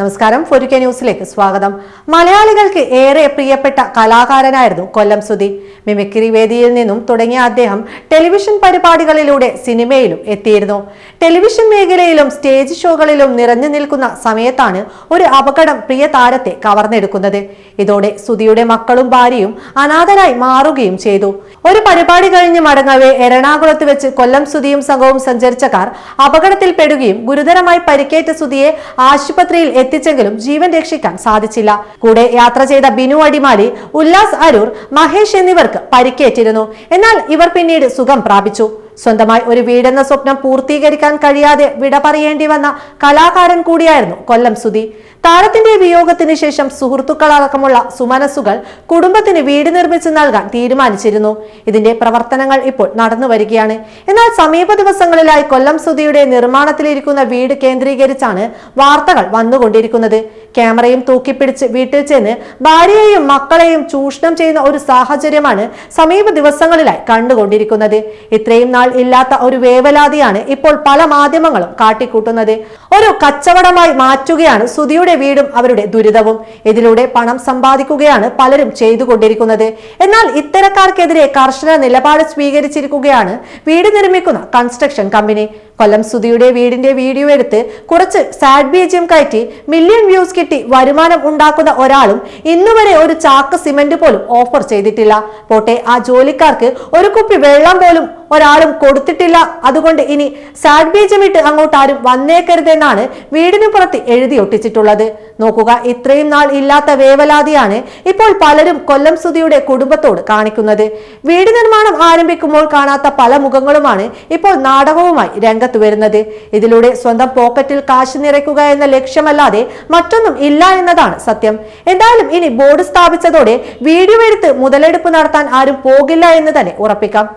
നമസ്കാരം. ഫൊരുക്കെ ന്യൂസിലേക്ക് സ്വാഗതം. മലയാളികൾക്ക് ഏറെ പ്രിയപ്പെട്ട കലാകാരനായിരുന്നു കൊല്ലം സുധി മിമിക്രി വേദിയിൽ നിന്നും തുടങ്ങിയ അദ്ദേഹം ടെലിവിഷൻ പരിപാടികളിലൂടെ സിനിമയിലും എത്തിയിരുന്നു. ടെലിവിഷൻ മേഖലയിലും സ്റ്റേജ് ഷോകളിലും നിറഞ്ഞു നിൽക്കുന്ന സമയത്താണ് ഒരു അപകടം പ്രിയ താരത്തെ കവർന്നെടുക്കുന്നത്. ഇതോടെ സുധിയുടെ മക്കളും ഭാര്യയും അനാഥരായി മാറുകയും ചെയ്തു. ഒരു പരിപാടി കഴിഞ്ഞ് മടങ്ങവേ എറണാകുളത്ത് വെച്ച് കൊല്ലം സുധിയും സംഘവും സഞ്ചരിച്ച കാർ അപകടത്തിൽപ്പെടുകയും ഗുരുതരമായി പരിക്കേറ്റ സുധിയെ ആശുപത്രിയിൽ എത്തിച്ചെങ്കിലും ജീവൻ രക്ഷിക്കാൻ സാധിച്ചില്ല. കൂടെ യാത്ര ചെയ്ത ബിനു അടിമാലി ഉല്ലാസ് അരൂർ മഹേഷ് എന്നിവർക്ക് പരിക്കേറ്റിരുന്നു. എന്നാൽ ഇവർ പിന്നീട് സുഖം പ്രാപിച്ചു. സ്വന്തമായി ഒരു വീടെന്ന സ്വപ്നം പൂർത്തീകരിക്കാൻ കഴിയാതെ വിട പറയേണ്ടി വന്ന കലാകാരൻ കൂടിയായിരുന്നു കൊല്ലം സുധി. താരത്തിന്റെ വിയോഗത്തിന് ശേഷം സുഹൃത്തുക്കളടക്കമുള്ള സുമനസുകൾ കുടുംബത്തിന് വീട് നിർമ്മിച്ചു നൽകാൻ തീരുമാനിച്ചിരുന്നു. ഇതിന്റെ പ്രവർത്തനങ്ങൾ ഇപ്പോൾ നടന്നു വരികയാണ്. എന്നാൽ സമീപ ദിവസങ്ങളിലായി കൊല്ലം സുധിയുടെ നിർമ്മാണത്തിലിരിക്കുന്ന വീട് കേന്ദ്രീകരിച്ചാണ് വാർത്തകൾ വന്നുകൊണ്ടിരിക്കുന്നത്. ക്യാമറയും തൂക്കിപ്പിടിച്ച് വീട്ടിൽ ചെന്ന് ഭാര്യയെയും മക്കളെയും ചൂഷണം ചെയ്യുന്ന ഒരു സാഹചര്യമാണ് സമീപ ദിവസങ്ങളിലായി കണ്ടുകൊണ്ടിരിക്കുന്നത്. ഇത്രയും നാൾ ഇല്ലാത്ത ഒരു വേവലാതിയാണ് ഇപ്പോൾ പല മാധ്യമങ്ങളും കാട്ടിക്കൂട്ടുന്നത്. ഒരു കച്ചവടമായി മാറ്റുകയാണ് സുധിയുടെ വീടും അവരുടെ ദുരിതവും. ഇതിലൂടെ പണം സമ്പാദിക്കുകയാണ് പലരും ചെയ്തുകൊണ്ടിരിക്കുന്നത്. എന്നാൽ ഇത്തരക്കാർക്കെതിരെ കർശന നിലപാട് സ്വീകരിച്ചിരിക്കുകയാണ് വീട് നിർമ്മിക്കുന്ന കൺസ്ട്രക്ഷൻ കമ്പനി. കൊല്ലം സുധിയുടെ വീടിന്റെ വീഡിയോ എടുത്ത് കുറച്ച് സാഡ് ബീജിയം കയറ്റി മില്യൺ വ്യൂസ് കിട്ടി വരുമാനം ഉണ്ടാക്കുന്ന ഒരാളും ഇന്നുവരെ ഒരു ചാക്ക് സിമന്റ് പോലും ഓഫർ ചെയ്തിട്ടില്ല. പോട്ടെ ആ ജോലിക്കാർക്ക് ഒരു കുപ്പി വെള്ളം പോലും ഒരാളും കൊടുത്തിട്ടില്ല. അതുകൊണ്ട് ഇനി സാഡ് ബീജം ഇട്ട് അങ്ങോട്ട് ആരും വന്നേക്കരുതെന്നാണ് വീടിനു പുറത്ത് എഴുതി ഒട്ടിച്ചിട്ടുള്ളത്. നോക്കുക ഇത്രയും നാൾ ഇല്ലാത്ത വേവലാതിയാണ് ഇപ്പോൾ പലരും കൊല്ലം സുധിയുടെ കുടുംബത്തോട് കാണിക്കുന്നത്. വീട് നിർമ്മാണം ആരംഭിക്കുമ്പോൾ കാണാത്ത പല മുഖങ്ങളുമാണ് ഇപ്പോൾ നാടകവുമായി രംഗത്ത് വരുന്നത്. ഇതിലൂടെ സ്വന്തം പോക്കറ്റിൽ കാശ് നിറയ്ക്കുക എന്ന ലക്ഷ്യമല്ലാതെ മറ്റൊന്നും ഇല്ല എന്നതാണ് സത്യം. എന്തായാലും ഇനി ബോർഡ് സ്ഥാപിച്ചതോടെ വീഡിയോ എടുത്ത് മുതലെടുപ്പ് നടത്താൻ ആരും പോകില്ല എന്ന് തന്നെ ഉറപ്പിക്കാം.